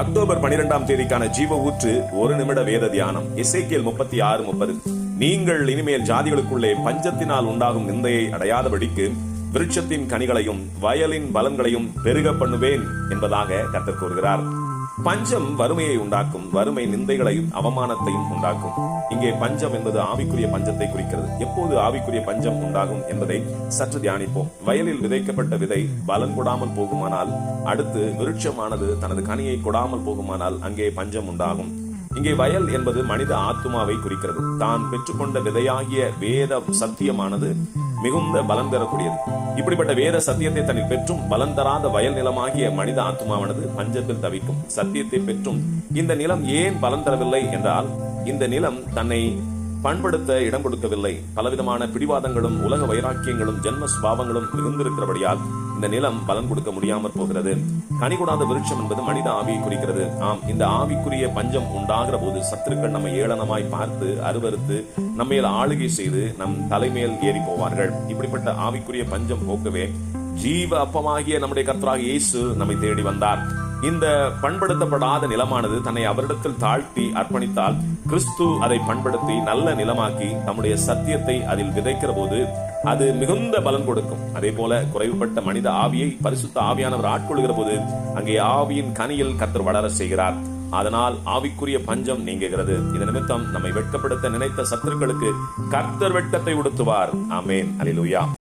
October பனிரெண்டாம் தேதிக்கான ஜீவ ஊற்று ஒரு நிமிட வேத தியானம். இசைக்கியல் முப்பத்தி ஆறு முப்பது. நீங்கள் இனிமேல் ஜாதிகளுக்குள்ளே பஞ்சத்தினால் உண்டாகும் நிந்தையை அடையாதபடிக்கு விருட்சத்தின் கனிகளையும் வயலின் பலன்களையும் பெருக பண்ணுவேன் என்பதாக கத்தர் கூறுகிறார். பஞ்சம் வறுமையை உண்டாக்கும் வறுமை நிந்தைகளையும் அவமானத்தையும் உண்டாக்கும். இங்கே பஞ்சம் என்பது ஆவிக்குரிய பஞ்சத்தை குறிக்கிறது. எப்போது ஆவிக்குரிய பஞ்சம் உண்டாகும் என்பதை சற்று தியானிப்போம். வயலில் விதைக்கப்பட்ட விதை பலன் கொடாமல் போகுமானால் அடுத்து விருட்சமானது தனது கனியை கொடாமல் போகுமானால் அங்கே பஞ்சம் உண்டாகும். இங்கே வயல் என்பது மனித ஆத்மாவை குறிக்கிறது. தான் பெற்றுக்கொண்ட விதையாகிய வேத சத்தியமானது மிகுந்த பலம் பெறக்கூடியது இப்படிப்பட்ட வேத சத்தியத்தை தன்னில் பெற்றும் பலம் தராத வயல் நிலமாகிய மனித ஆத்மாவானது பஞ்சத்தில் தவிக்கும். சத்தியத்தை பெற்றும் இந்த நிலம் ஏன் பலம் தரவில்லை என்றால் இந்த நிலம் தன்னை பண்படுத்த இடம் கொடுக்கவில்லை. பலவிதமான பிடிவாதங்களும் உலக வைராக்கியங்களும் ஜென்ம சுபாவங்களும் இருந்திருக்கிறபடியால் இந்த நிலம் பலன் கொடுக்க முடியாமற் போகிறது. கனி கூடாத விருட்சம் என்பது மனித ஆவியை குறிக்கிறது. ஆம் இந்த ஆவிக்குரிய பஞ்சம் உண்டாகிற போது சத்துருக்கள் நம்மை ஏளனமாய் பார்த்து அருவருத்து நம்மையில் ஆளுகை செய்து நம் தலைமையில் ஏறி போவார்கள். இப்படிப்பட்ட ஆவிக்குரிய பஞ்சம் போக்கவே ஜீவ அப்பமாகிய நம்முடைய கர்த்தராக இயேசு நம்மை தேடி வந்தார். இந்த பண்படுத்தப்படாத நிலமானது தன்னை அவரிடத்தில் தாழ்த்தி அர்ப்பணித்தால் கிறிஸ்து அதை பண்படுத்தி நல்ல நிலமாக்கி தம்முடைய சத்தியத்தை அதில் விதைக்கிற போது அது மிகுந்த பலன் கொடுக்கும். அதே போல குறைவுபட்ட மனித ஆவியை பரிசுத்த ஆவியானவர் ஆட்கொள்கிற போது அங்கே ஆவியின் கனியில் கத்தர் வளர செய்கிறார். அதனால் ஆவிக்குரிய பஞ்சம் நீங்குகிறது. இது நிமித்தம் நம்மை வெட்கப்படுத்த நினைத்த சத்துருக்களுக்கு கர்த்தர் வெட்டத்தை உடுத்துவார். ஆமேன். அலிலுயா